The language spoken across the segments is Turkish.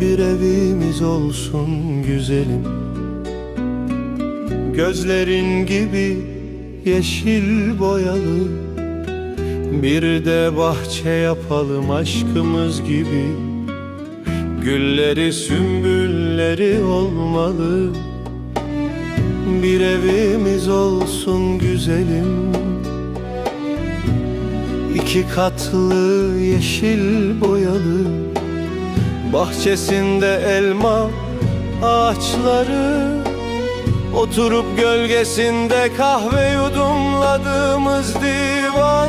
bir evimiz olsun güzelim. Gözlerin gibi yeşil boyalı. Bir de bahçe yapalım aşkımız gibi. Gülleri sümbülleri olmalı. Bir evimiz olsun güzelim. İki katlı yeşil boyalı Bahçesinde elma ağaçları Oturup gölgesinde kahve yudumladığımız divanları.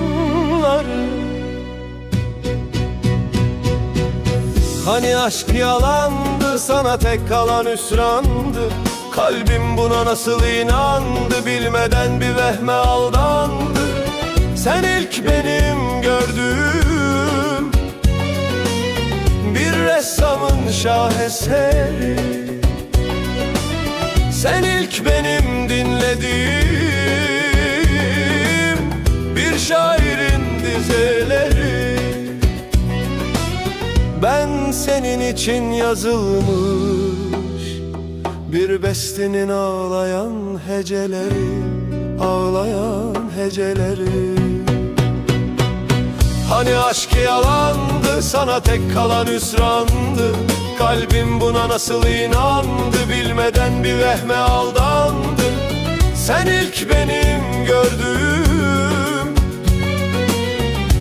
Hani aşk yalandı sana tek kalan hüsrandı. Kalbim buna nasıl inandı bilmeden bir vehme aldandı. Sen ilk benim şaheseri Sen ilk benim dinlediğim Bir şairin dizeleri. Ben senin için yazılmış Bir bestenin ağlayan heceleri Ağlayan heceleri Hani aşk yalandı sana tek kalan hüsrandı. Kalbim buna nasıl inandı bilmeden bir vehme aldandı. Sen ilk gördüğüm